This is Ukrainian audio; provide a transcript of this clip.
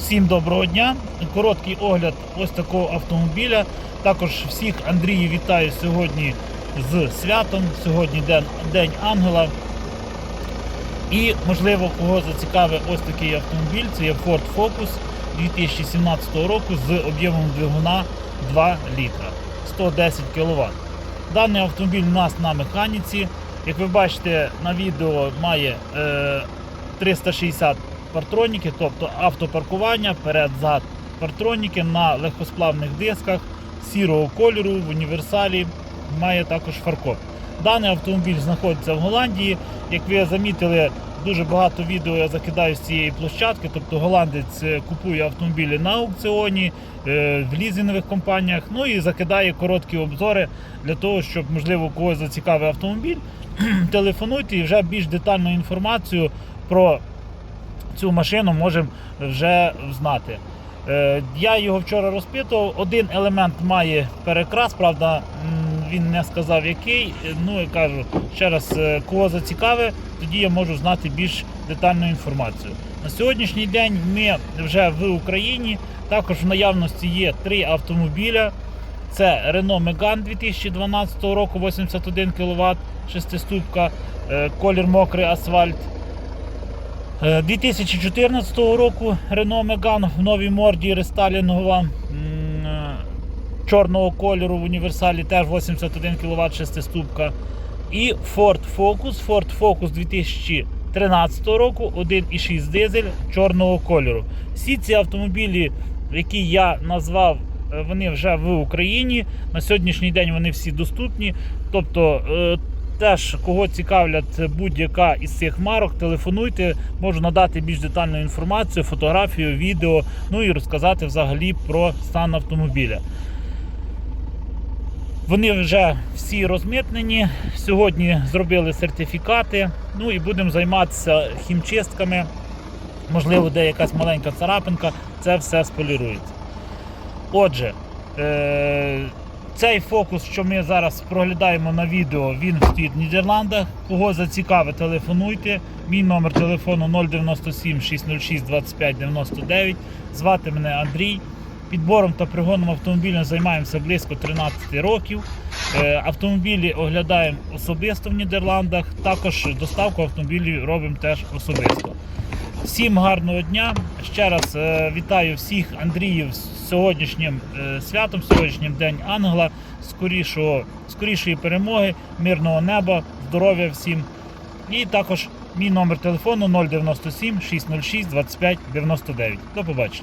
Всім доброго дня. Короткий огляд ось такого автомобіля. Також всіх Андрію вітаю сьогодні з святом. Сьогодні день, день Ангела. І, можливо, кого зацікавить ось такий автомобіль. Це є Ford Focus 2017 року з об'ємом двигуна 2 літра 110 кВт. Даний автомобіль у нас на механіці. Як ви бачите, на відео має е, 360 партроніки, тобто автопаркування, перед-зад партроніки на легкосплавних дисках сірого кольору в універсалі має також фаркоп. Даний автомобіль знаходиться в Голландії. Як ви замітили, дуже багато відео я закидаю з цієї площадки. Тобто голландець е, купує автомобілі на аукціоні, е, в лізингових компаніях, ну і закидає короткі обзори для того, щоб можливо когось зацікавив автомобіль. Телефонуйте і вже більш детальну інформацію про цю машину можемо вже знати. Е, Я його вчора розпитував. Один елемент має перекрас, правда, він не сказав який. Е, Ну і кажу ще раз, е, кого зацікавить, тоді я можу знати більш детальну інформацію. На сьогоднішній день ми вже в Україні. Також в наявності є три автомобіля. Це Renault Megane 2012 року, 81 кВт, шестиступка, колір мокрий асфальт. Е, 2014 року Renault Megane в новій морді рестайлінгова е, чорного кольору в універсалі теж 81 кВт шестиступка. І Ford Focus, Ford Focus 2013 року, 1,6 дизель чорного кольору. Всі ці автомобілі, які я назвав, е, вони вже в Україні. На сьогоднішній день вони всі доступні. Тобто е, теж кого цікавлять будь-яка із цих марок, телефонуйте, можу надати більш детальну інформацію, фотографію, відео, ну і розказати взагалі про стан автомобіля. Вони вже всі розмитнені. Сьогодні зробили сертифікати. Ну і будемо займатися хімчистками. Можливо, де якась маленька царапинка, це все сполірується. Отже, е- цей фокус, що ми зараз проглядаємо на відео, він стоїть в Нідерландах. Кого зацікавить, телефонуйте. Мій номер телефону 097 606 25 99. Звати мене Андрій. Підбором та пригоном автомобіля займаємося близько 13 років. Е, Автомобілі оглядаємо особисто в Нідерландах. Також доставку автомобілів робимо теж особисто. Всім гарного дня. Ще раз е, вітаю всіх Андріїв сьогоднішнім е, святом, сьогоднішнім День Ангела. Скорішого, скорішої перемоги, мирного неба, здоров'я всім. І також мій номер телефону 097 606 25 99. До побачення.